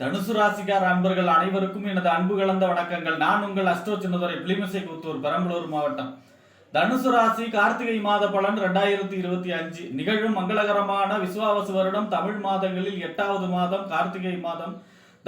தனுசு ராசிக்கார அன்பர்கள் அனைவருக்கும் எனது அன்பு கலந்த வணக்கங்கள். நான் உங்கள் அஷ்டோ சின்னதுரை பிளிமிசை கூத்தூர் பெரம்பலூர் மாவட்டம். தனுசு ராசி கார்த்திகை மாத பலன் ரெண்டாயிரத்தி இருபத்தி அஞ்சு. நிகழும் மங்களகரமான விசுவாவசு வருடம் தமிழ் மாதங்களில் எட்டாவது மாதம் கார்த்திகை மாதம்.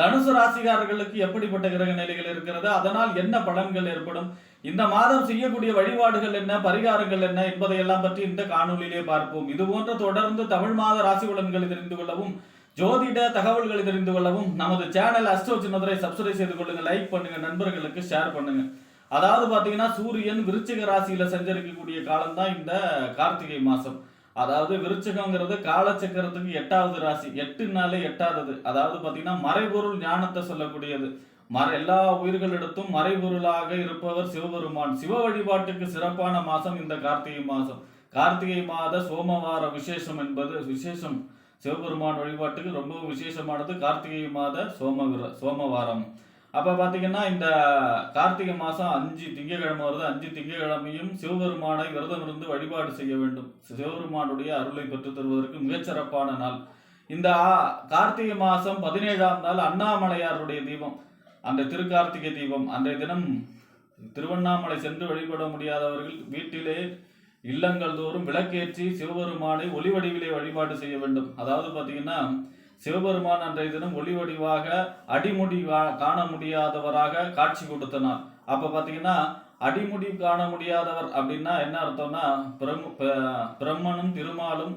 தனுசு ராசிக்காரர்களுக்கு எப்படிப்பட்ட கிரக நிலைகள் இருக்கிறது? அதனால் என்ன பலன்கள் ஏற்படும்? இந்த மாதம் செய்யக்கூடிய வழிபாடுகள் என்ன? பரிகாரங்கள் என்ன? என்பதையெல்லாம் பற்றி இந்த காணொலியிலே பார்ப்போம். இது போன்ற தொடர்ந்து தமிழ் மாத ராசி பலன்களை தெரிந்து கொள்ளவும் ஜோதிட தகவல்களை தெரிந்து கொள்ளவும் நமது சேனல் அஸ்ட்ரோ சின்னதுரை சப்ஸ்கிரைப் செய்து கொள்ளுங்க லைக் பண்ணுங்க நண்பர்களுக்கு ஷேர் பண்ணுங்க. அதாவது பார்த்தீங்கன்னா சூரியன் விருச்சிக ராசியில சஞ்சரிக்கக்கூடிய காலம் தான் இந்த கார்த்திகை மாசம். அதாவது விருச்சகங்கிறது காலச்சக்கரத்துக்கு எட்டாவது ராசி எட்டுனாலே எட்டாவது அதாவது பார்த்தீங்கன்னா மறைபொருள் ஞானத்தை சொல்லக்கூடியது. மற எல்லா உயிர்களிடத்தும் மறைபொருளாக இருப்பவர் சிவபெருமான். சிவ வழிபாட்டுக்கு சிறப்பான மாசம் இந்த கார்த்திகை மாசம். கார்த்திகை மாத சோமவார விசேஷம் என்பது விசேஷம் சிவபெருமான் வழிபாட்டுக்கு ரொம்ப விசேஷமானது கார்த்திகை மாத சோமகிர சோமவாரம். அப்போ பார்த்தீங்கன்னா இந்த கார்த்திகை மாதம் அஞ்சு திங்கக்கிழமை வருது. அஞ்சு திங்கக்கிழமையும் சிவபெருமானை விரதம் இருந்து வழிபாடு செய்ய வேண்டும். சிவபெருமானுடைய அருளை பெற்று தருவதற்கு மிகச்சிறப்பான நாள். இந்த கார்த்திகை மாதம் பதினேழாம் நாள் அண்ணாமலையாருடைய தீபம். அந்த திருக்கார்த்திகை தீபம். அன்றைய தினம் திருவண்ணாமலை சென்று வழிபட முடியாதவர்கள் வீட்டிலே இல்லங்கள் தோறும் விளக்கேற்றி சிவபெருமானை ஒளி வடிவிலே வழிபாடு செய்ய வேண்டும். அதாவது பார்த்தீங்கன்னா சிவபெருமான் அன்றைய தினம் ஒளி வடிவாக அடிமுடி காண முடியாதவராக காட்சி கொடுத்தனர். அப்ப பார்த்தீங்கன்னா அடிமுடி காண முடியாதவர் அப்படின்னா என்ன அர்த்தம்னா பிரம் பிரம்மனும் திருமாலும்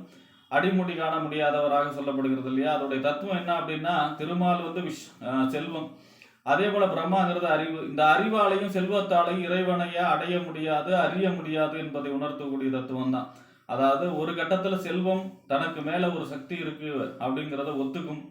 அடிமுடி காண முடியாதவராக சொல்லப்படுகிறது இல்லையா? அதோடைய தத்துவம் என்ன அப்படின்னா திருமால் வந்து விஷ் செல்வம். அதே போல பிரம்மாங்கிறது அறிவு. இந்த அறிவாலையும் செல்வத்தாலையும் இறைவனைய அடைய முடியாது அறிய முடியாது என்பதை உணர்த்தக்கூடிய தத்துவம் தான் அதாவது ஒரு கட்டத்துல செல்வம் தனக்கு மேல ஒரு சக்தி இருக்கு அப்படிங்கிறத ஒத்துக்கும்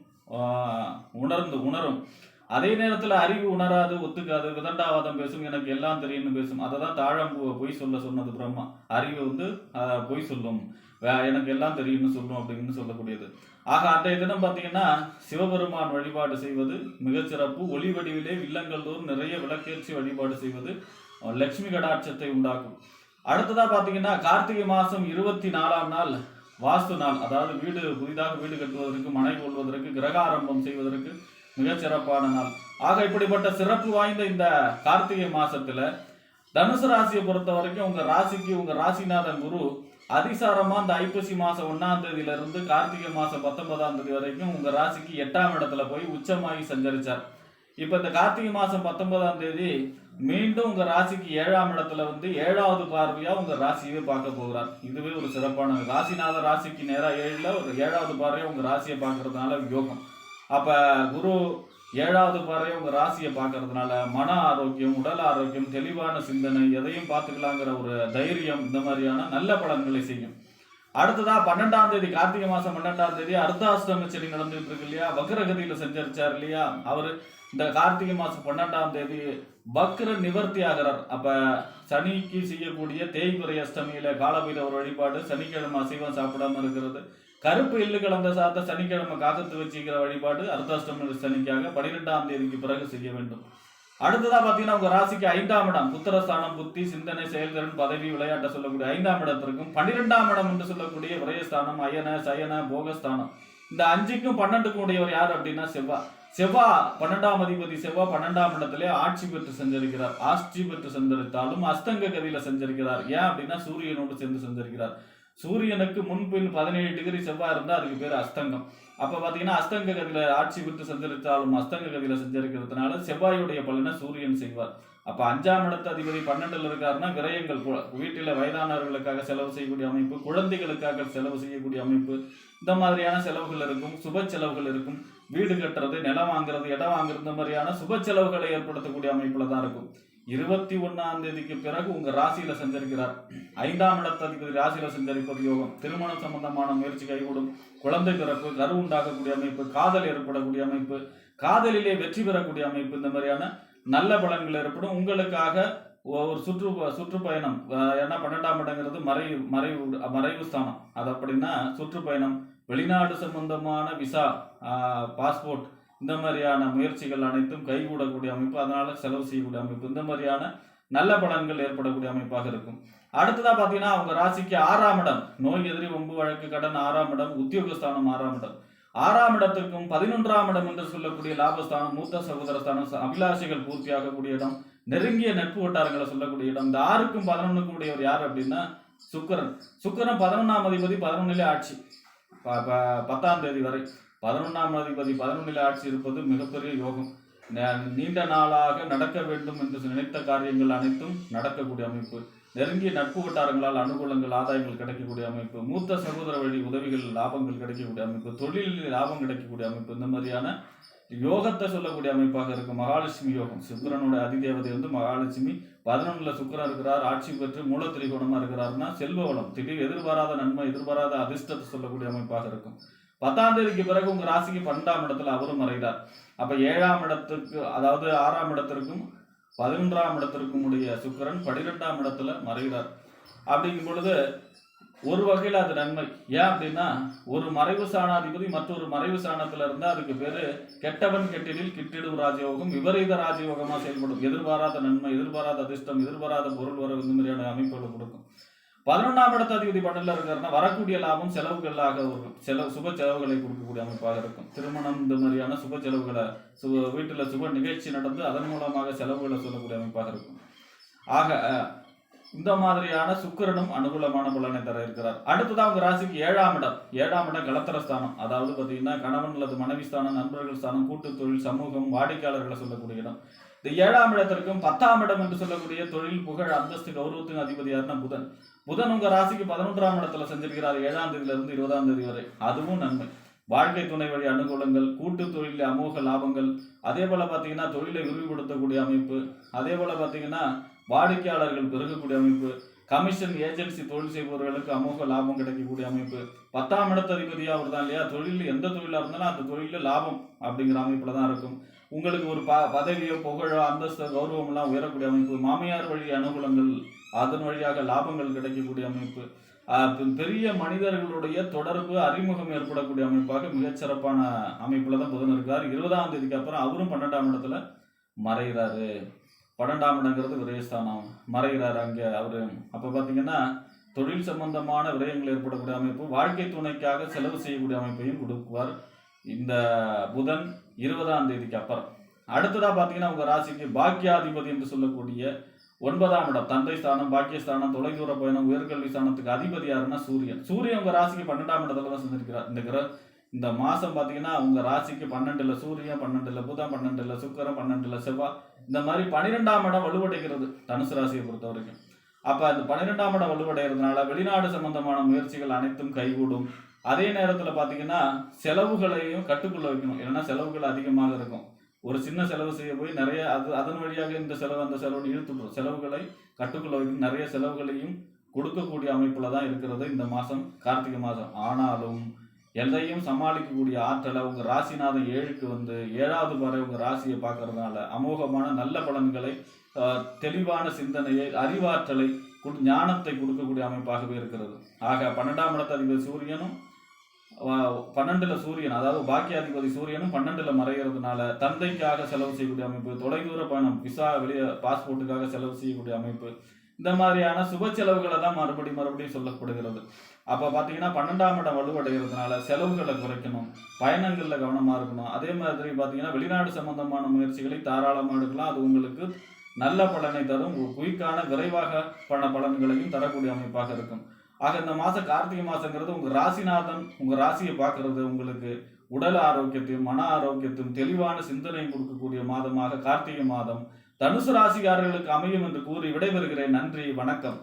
உணர்ந்து உணரும். அதே நேரத்துல அறிவு உணராது ஒத்துக்காது விதண்டாவாதம் பேசும் எனக்கு எல்லாம் தெரியும்னு பேசும். அதை தான் தாழம்பூவை பொய் சொல்ல சொன்னது பிரம்மா. அறிவு வந்து பொய் சொல்லும். வே- எனக்கு எல்லாம் தெரியும்னு சொல்லும் அப்படின்னு சொல்லக்கூடியது. ஆக அன்றைய தினம் பார்த்தீங்கன்னா சிவபெருமான் வழிபாடு செய்வது மிகச்சிறப்பு ஒளி வடிவிலே இல்லங்கள் தோறும் நிறைய விளக்கேற்றி வழிபாடு செய்வது லட்சுமி கடாட்சத்தை உண்டாக்கும். அடுத்ததாக பார்த்தீங்கன்னா கார்த்திகை மாதம் இருபத்தி நாலாம் நாள் வாஸ்து நாள். அதாவது வீடு புதிதாக வீடு கட்டுவதற்கு மனை கொள்வதற்கு கிரக ஆரம்பம் செய்வதற்கு மிகச்சிறப்பான நாள். ஆக இப்படிப்பட்ட சிறப்பு வாய்ந்த இந்த கார்த்திகை மாசத்துல தனுசு ராசியை பொறுத்த வரைக்கும் உங்க ராசிக்கு உங்க ராசிநாதன் குரு அதிசாரமா இந்த ஐப்பசி மாசம் ஒன்னாம் தேதியில இருந்து கார்த்திகை மாசம் பத்தொன்பதாம் தேதி வரைக்கும் உங்க ராசிக்கு எட்டாம் இடத்துல போய் உச்சமாகி சஞ்சரிச்சார். இப்ப இந்த கார்த்திகை மாசம் பத்தொன்பதாம் தேதி மீண்டும் உங்க ராசிக்கு ஏழாம் இடத்துல வந்து ஏழாவது பார்வையா உங்க ராசியவே பார்க்க போகிறார். இதுவே ஒரு சிறப்பான ராசிநாத ராசிக்கு நேராக ஏழுல ஒரு ஏழாவது பார்வையா உங்க ராசியை பார்க்கறதுனால யோகம் அப்ப குரு ஏழாவது பார்வை உங்க ராசியை பார்க்கறதுனால மன ஆரோக்கியம் உடல் ஆரோக்கியம் தெளிவான சிந்தனை எதையும் பார்த்துக்கலாங்கிற ஒரு தைரியம் இந்த மாதிரியான நல்ல பலன்களை செய்யும். அடுத்ததா பன்னெண்டாம் தேதி கார்த்திகை மாசம் பன்னெண்டாம் தேதி அர்த்தாஷ்டம செடி நடந்துட்டு இருக்கு இல்லையா? வக்ரகதியில செஞ்சரிச்சார் இல்லையா? அவர் இந்த கார்த்திகை மாசம் பன்னெண்டாம் தேதி வக்ர நிவர்த்தி ஆகிறார். அப்ப சனிக்கு செய்யக்கூடிய தேய்பிரை அஷ்டமியில காலபைரவர் வழிபாடு சனிக்கிழமை அசைவம் சாப்பிடாம இருக்கிறது. கருப்பு எள்ளு கலந்த சாத்த சனிக்கிழமை காசத்து வச்சுக்கிற வழிபாடு அர்த்தாஷ்டமி சனிக்காக பன்னிரெண்டாம் தேதிக்கு பிறகு செய்ய வேண்டும். அடுத்ததா பாத்தீங்கன்னா உங்க ராசிக்கு ஐந்தாம் இடம் புத்திரஸ்தானம் புத்தி சிந்தனை செயல்திறன் பதவி விளையாட்டை சொல்லக்கூடிய ஐந்தாம் இடத்திற்கும் பன்னிரெண்டாம் இடம் என்று சொல்லக்கூடிய விரயஸ்தானம் அயன சயன போகஸ்தானம். இந்த அஞ்சுக்கும் பன்னெண்டுக்கும் உடையவர் யார் அப்படின்னா செவ்வா. செவ்வா பன்னெண்டாம் அதிபதி செவ்வா பன்னெண்டாம் இடத்திலே ஆட்சி பெற்று செஞ்சிருக்கிறார் ஆட்சி பெற்று செஞ்சரித்தாலும் அஸ்தங்க கதியில செஞ்சிருக்கிறார் ஏன் அப்படின்னா சூரியனோடு சேர்ந்து செஞ்சிருக்கிறார் சூரியனுக்கு முன்பின் பதினேழு டிகிரி செவ்வாய் இருந்தால் அதுக்கு பேர் அஸ்தங்கம். அப்போ பார்த்தீங்கன்னா அஸ்தங்க கதியில் ஆட்சி பெற்று சஞ்சரித்தாலும் அஸ்தங்க கதியில் செஞ்சிருக்கிறதுனால செவ்வாயுடைய பலனை சூரியன் செய்வார். அப்போ அஞ்சாம் இடத்து அதிபதி பன்னெண்டுல இருக்காருன்னா விரயங்கள் வீட்டில் வயதானவர்களுக்காக செலவு செய்யக்கூடிய அமைப்பு குழந்தைகளுக்காக செலவு செய்யக்கூடிய அமைப்பு இந்த மாதிரியான செலவுகள் இருக்கும் சுப செலவுகள் இருக்கும். வீடு கட்டுறது நிலம் வாங்குறது இடம் வாங்குறது இந்த மாதிரியான சுப செலவுகளை ஏற்படுத்தக்கூடிய அமைப்பில் தான் இருக்கும். இருபத்தி ஒன்னாம் தேதிக்கு பிறகு உங்க ராசியில சஞ்சரிக்கிறார். ஐந்தாம் இடத்ததிபதி ராசியில சஞ்சரிப்பது யோகம். திருமணம் சம்பந்தமான முயற்சி கைகூடும். குழந்தை பிறப்பு கரு உண்டாகக்கூடிய அமைப்பு காதல் ஏற்படக்கூடிய அமைப்பு காதலிலே வெற்றி பெறக்கூடிய அமைப்பு இந்த மாதிரியான நல்ல பலன்கள் ஏற்படும். உங்களுக்காக ஒரு சுற்று சுற்றுப்பயணம் ஏன்னா பன்னெண்டாம் இடங்கிறது மறைவு மறைவு மறைவு ஸ்தானம். அது அப்படின்னா சுற்றுப்பயணம். வெளிநாடு சம்பந்தமான விசா பாஸ்போர்ட் இந்த மாதிரியான முயற்சிகள் அனைத்தும் கைகூடக்கூடிய அமைப்பு அதனால செலவு செய்யக்கூடிய அமைப்பு. இந்த மாதிரியான நல்ல பலன்கள் ஏற்படக்கூடிய அமைப்பாக இருக்கும். அடுத்ததா பாத்தீங்கன்னா அவங்க ராசிக்கு ஆறாம் இடம். நோய் எதிரி ஒம்பு வழக்கு கடன் ஆறாம் இடம் உத்தியோகஸ்தானம் ஆறாம் இடம். ஆறாம் இடத்திற்கும் பதினொன்றாம் இடம் என்று சொல்லக்கூடிய லாபஸ்தானம் மூத்த சகோதரஸ்தானம் அபிலாஷைகள் பூர்த்தியாகக்கூடிய இடம் நெருங்கிய நட்பு வட்டாரங்களை சொல்லக்கூடிய இடம். இந்த ஆறுக்கும் பதினொன்றுக்கும் உடையவர் யார் அப்படின்னா சுக்கிரன். சுக்கரன் பதினொன்றாம் அதிபதி பதினொன்னிலே ஆட்சி. ப- ப- பத்தாம் தேதி வரை. பதினொன்றாம் அதிபதி பதினொன்றில் ஆட்சி இருப்பது மிகப்பெரிய யோகம். நீண்ட நாளாக நடக்க வேண்டும் என்று நினைத்த காரியங்கள் அனைத்தும் நடக்கக்கூடிய அமைப்பு. நெருங்கிய நட்பு வட்டாரங்களால் அனுகூலங்கள் ஆதாயங்கள் கிடைக்கக்கூடிய அமைப்பு. மூத்த சகோதர வழி உதவிகள் லாபங்கள் கிடைக்கக்கூடிய அமைப்பு. தொழிலில் லாபம் கிடைக்கக்கூடிய அமைப்பு. இந்த மாதிரியான யோகத்தை சொல்லக்கூடிய அமைப்பாக இருக்கும். மகாலட்சுமி யோகம். சுக்கிரனோட அதிதேவதை வந்து மகாலட்சுமி பதினொன்றில் சுக்கிரன் இருக்கிறார். ஆட்சி பெற்று மூல இருக்கிறாருன்னா செல்வ வளம். திடீர் எதிர்பாராத நன்மை எதிர்பாராத அதிர்ஷ்டத்தை சொல்லக்கூடிய அமைப்பாக இருக்கும். பத்தாம் தேதிக்கு பிறகு உங்க ராசிக்கு பன்னெண்டாம் இடத்துல அவரும் மறைகிறார் அப்ப ஏழாம் இடத்துக்கு அதாவது ஆறாம் இடத்திற்கும் பதினொன்றாம் இடத்திற்கும் உடைய சுக்கரன் பனிரெண்டாம் இடத்துல மறைகிறார். அப்படிங்கும் பொழுது ஒரு வகையில் அது நன்மை. ஏன் அப்படின்னா ஒரு மறைவு சாணாதிபதி மற்றொரு மறைவு சாணத்துல இருந்தால் அதுக்கு பேரு கெட்டவன் கெட்டிலில் கிட்டிடும் ராஜயோகம் விபரீத ராஜயோகமா செயல்படும். எதிர்பாராத நன்மை எதிர்பாராத அதிர்ஷ்டம் எதிர்பாராத பொருள் வரவு இந்த மாதிரியான அமைப்புகளை கொடுக்கும். பதினொன்றாம் இடத்த அதிபதி பன்னெண்டுல இருக்காருன்னா வரக்கூடிய லாபம் செலவுகளாக இருக்கும். செலவு சுப செலவுகளை கொடுக்கக்கூடிய அமைப்பாக இருக்கும். திருமணம் இந்த மாதிரியான சுப செலவுகளை சுப வீட்டில் சுப நிகழ்ச்சி நடந்து அதன் மூலமாக செலவுகளை சொல்லக்கூடிய அமைப்பாக இருக்கும். ஆக இந்த மாதிரியான சுக்கரனும் அனுகூலமான பலனை தர இருக்கிறார். அடுத்ததான் உங்க ராசிக்கு ஏழாம் இடம். ஏழாம் இடம் கலத்திரஸ்தானம் அதாவது பார்த்தீங்கன்னா கணவன் அல்லது மனைவி ஸ்தானம் நண்பர்கள் ஸ்தானம் கூட்டு தொழில் சமூகம் வாடிக்கையாளர்களை சொல்லக்கூடிய இடம். இந்த ஏழாம் இடத்திற்கும் பத்தாம் இடம் என்று சொல்லக்கூடிய தொழில் புகழ் அந்தஸ்து கௌரவத்தின் அதிபதியாருன்னா புதன். புதன் உங்க ராசிக்கு பதினொன்றாம் இடத்துல செஞ்சிருக்கிறார். ஏழாம் தேதியில இருந்து இருபதாம் தேதி வரை. அதுவும் நன்மை. வாழ்க்கை துணை வழி அனுகூலங்கள் கூட்டு தொழிலில் அமோக லாபங்கள். அதே போல பாத்தீங்கன்னா தொழிலை விரிவுபடுத்தக்கூடிய அமைப்பு. அதே போல பாத்தீங்கன்னா வாடிக்கையாளர்கள் பெருகக்கூடிய அமைப்பு. கமிஷன் ஏஜென்சி தொழில் செய்பவர்களுக்கு அமோக லாபம் கிடைக்கக்கூடிய அமைப்பு. பத்தாம் இடத்த அதிபதியாக அவர் தான் இல்லையா? தொழில் எந்த தொழிலாக இருந்தாலும் அந்த தொழிலில் லாபம் அப்படிங்கிற அமைப்பில் தான் இருக்கும். உங்களுக்கு ஒரு ப பதவியோ புகழோ அந்தஸ்தோ கௌரவம்லாம் உயரக்கூடிய அமைப்பு மாமியார் வழி அனுகூலங்கள் அதன் வழியாக லாபங்கள் கிடைக்கக்கூடிய அமைப்பு பெரிய மனிதர்களுடைய தொடர்பு அறிமுகம் ஏற்படக்கூடிய அமைப்பாக மிகச்சிறப்பான அமைப்பில் தான் புதன் இருக்கார். இருபதாம் தேதிக்கு அப்புறம் அவரும் பன்னெண்டாம் இடத்துல மறைகிறாரு பன்னெண்டாம் இடங்கிறது விரயஸ்தானம். மறைகிறார் அங்கே அவரு. அப்போ பார்த்தீங்கன்னா தொழில் சம்பந்தமான விரயங்கள் ஏற்படக்கூடிய அமைப்பு வாழ்க்கை துணைக்காக செலவு செய்யக்கூடிய அமைப்பையும் கொடுக்குவார். இந்த புதன் இருபதாம் தேதிக்கு அப்புறம். அடுத்ததாக பார்த்தீங்கன்னா உங்கள் ராசிக்கு பாக்கியாதிபதி என்று சொல்லக்கூடிய ஒன்பதாம் இடம் தந்தை ஸ்தானம் பாக்கியஸ்தானம் தொலைதூர பயணம் உயர்கல்வி ஸ்தானத்துக்கு அதிபதி யாருன்னா சூரியன். சூரியன் உங்கள் ராசிக்கு பன்னெண்டாம் இடத்துல தான் செஞ்சிருக்கிறார் இந்த கிர இந்த மாதம் பார்த்தீங்கன்னா உங்கள் ராசிக்கு பன்னெண்டுல சூரியன் பன்னெண்டுல புதன் பன்னெண்டுல சுக்கரம் பன்னெண்டுல செவ்வாய் இந்த மாதிரி பன்னிரெண்டாம் இடம் வலுவடைகிறது தனுசு ராசியை பொறுத்த வரைக்கும். அப்போ அந்த பன்னிரெண்டாம் இடம் வலுவடைகிறதுனால வெளிநாடு சம்பந்தமான முயற்சிகள் அனைத்தும் கைகூடும். அதே நேரத்தில் பார்த்தீங்கன்னா செலவுகளையும் கட்டுக்குள்ள வைக்கணும். ஏன்னா செலவுகள் அதிகமாக இருக்கும். ஒரு சின்ன செலவு செய்ய போய் நிறைய அது அதன் வழியாக இந்த செலவு அந்த செலவுன்னு இழுத்துடும் செலவுகளை கட்டுக்குள்ள வைக்கணும் நிறைய செலவுகளையும் கொடுக்கக்கூடிய அமைப்பில் தான் இருக்கிறது இந்த மாதம் கார்த்திகை மாதம் ஆனாலும் எதையும் சமாளிக்கக்கூடிய ஆற்றலை உங்கள் ராசிநாதன் ஏழுக்கு வந்து ஏழாவது வரை உங்கள் ராசியை பார்க்கறதுனால அமோகமான நல்ல பலன்களை தெளிவான சிந்தனையை அறிவாற்றலை ஞானத்தை கொடுக்கக்கூடிய அமைப்பாகவே இருக்கிறது. ஆக பன்னெண்டாம் இடத்த அதிபர் சூரியனும் பன்னெண்டுல சூரியன் அதாவது பாக்கியாதிபதி சூரியனும் பன்னெண்டுல மறைகிறதுனால தந்தைக்காக செலவு செய்யக்கூடிய அமைப்பு தொலைதூர பயணம் விசா வெளியே பாஸ்போர்ட்டுக்காக செலவு செய்யக்கூடிய அமைப்பு இந்த மாதிரியான சுப செலவுகளை தான் மறுபடியும் மறுபடியும் சொல்லப்படுகிறது. அப்ப பாத்தீங்கன்னா பன்னெண்டாம் இடம் வலுவடைகிறதுனால செலவுகளை குறைக்கணும் பயணங்கள்ல கவனமா இருக்கணும். அதே மாதிரி பாத்தீங்கன்னா வெளிநாடு சம்பந்தமான முயற்சிகளை தாராளமா எடுக்கலாம். அது உங்களுக்கு நல்ல பலனை தரும். குயிக்கான விரைவாக பண பலன்களையும் தரக்கூடிய அமைப்பாக இருக்கும். ஆக இந்த மாசம் கார்த்திகை மாதங்கிறது உங்க ராசிநாதன் உங்க ராசியை பார்க்கறது உங்களுக்கு உடல் ஆரோக்கியத்தையும் மன ஆரோக்கியத்தையும் தெளிவான சிந்தனையும் கொடுக்கக்கூடிய மாதமாக கார்த்திகை மாதம் தனுசு ராசிக்காரர்களுக்கு அமையும் என்று கூறி விடைபெறுகிறேன். நன்றி வணக்கம்.